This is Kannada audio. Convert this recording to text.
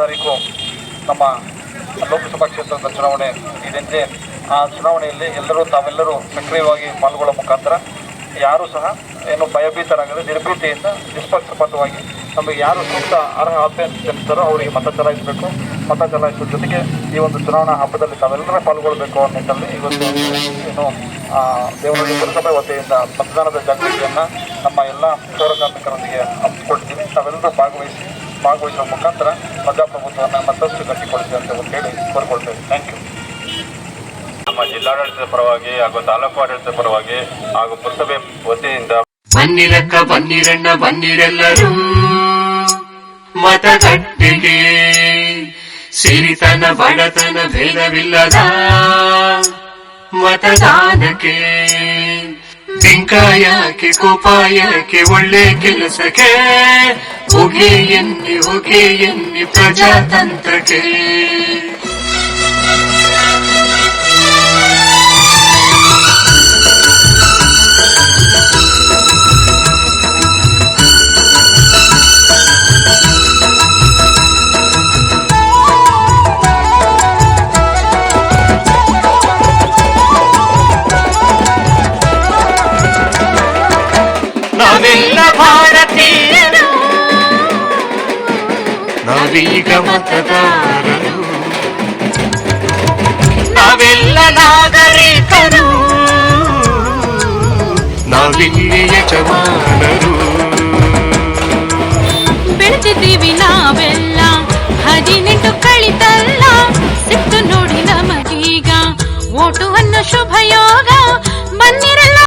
ತಾರೀಕು ನಮ್ಮ ಲೋಕಸಭಾ ಕ್ಷೇತ್ರದ ಚುನಾವಣೆ ಇದೆ ಆ ಚುನಾವಣೆಯಲ್ಲಿ ಎಲ್ಲರೂ ತಾವೆಲ್ಲರೂ ಸಕ್ರಿಯವಾಗಿ ಪಾಲ್ಗೊಳ್ಳುವ ಮುಖಾಂತರ ಯಾರು ಸಹ ಏನು ಭಯಭೀತರಾಗದೆ ನಿರ್ಭೀತಿಯಿಂದ ನಿಷ್ಪಕ್ಷಪಾತವಾಗಿ ನಮಗೆ ಯಾರು ಸೂಕ್ತ ಅರ್ಹ ಅಭ್ಯರ್ಥಿಸ್ತಾರೋ ಅವರಿಗೆ ಮತ ಚಲಾಯಿಸಬೇಕು. ಮತ ಚಲಾಯಿಸುವ ಜೊತೆಗೆ ಈ ಒಂದು ಚುನಾವಣಾ ಹಬ್ಬದಲ್ಲಿ ತಾವೆಲ್ಲರೂ ಪಾಲ್ಗೊಳ್ಬೇಕು ಅನ್ನೋ ನಿಟ್ಟಲ್ಲಿ ಇವತ್ತು ಏನು ದೇವರಲ್ಲಿ ಪುರಸಭೆ ವತಿಯಿಂದ ಮತದಾನದ ಜಾಗೃತಿಯನ್ನು ನಮ್ಮ ಎಲ್ಲ ಪೌರ ಕಾರ್ಮಿಕರೊಂದಿಗೆ ಹಮ್ಮಿಕೊಳ್ತೀವಿ ತಾವೆಲ್ಲರೂ ಭಾಗವಹಿಸಿ, ಭಾಗವಹಿಸುವ ಮುಖಾಂತರ ಪ್ರಜಾಪ್ರಭುತ್ವವನ್ನು ಮತ್ತಷ್ಟು ಗಟ್ಟಿಗೊಳಿಸಿ ಅಂತ ಒಂದು ಹೇಳಿ ಕೋರ್ಕೊಳ್ತೇವೆ. ಥ್ಯಾಂಕ್ ಯು ನಮ್ಮ ಜಿಲ್ಲಾಡಳಿತದ ಪರವಾಗಿ ಹಾಗೂ ತಾಲೂಕು ಆಡಳಿತದ ಪರವಾಗಿ ಹಾಗೂ ಪುರಸಭೆ ವತಿಯಿಂದ ಬನ್ನಿರಕ್ಕ, ಬನ್ನಿರಣ್ಣ, ಬನ್ನಿರೆಲ್ಲರೂ ಮತಗಟ್ಟೆಗೆ ಸಿರಿತನ, ಬಡತನ, ಭೇದವಿಲ್ಲದ ಮತದಾನಕ್ಕೆ. ಬಿಂಕ ಯಾಕೆ ಕೋಪ ಯಾಕೆ ಒಳ್ಳೆ ಕೆಲಸಕ್ಕೆ. ಹೋಗಿ ಎನ್ನಿ ಹೋಗಿ ಎನ್ನಿ ಪ್ರಜಾತಂತ್ರಕ್ಕೆ. ನಾವೆಲ್ಲ ಭಾರತೀಯರು ನಾವೀಗ ಮತದಾರರು ನಾವೆಲ್ಲ ನಾಗರಿಕರು ನಾವಿಲ್ಲಿ ಯಜಮಾನರು ಬೆಳೆದಿದ್ದೀವಿ ನಾವೆಲ್ಲ ಹದಿನೆಂಟು ಕಳಿತಲ್ಲ ಸಿಕ್ತು ನೋಡಿ ನಮಗೀಗ ಓಟು ಅನ್ನೋ ಶುಭ ಯೋಗ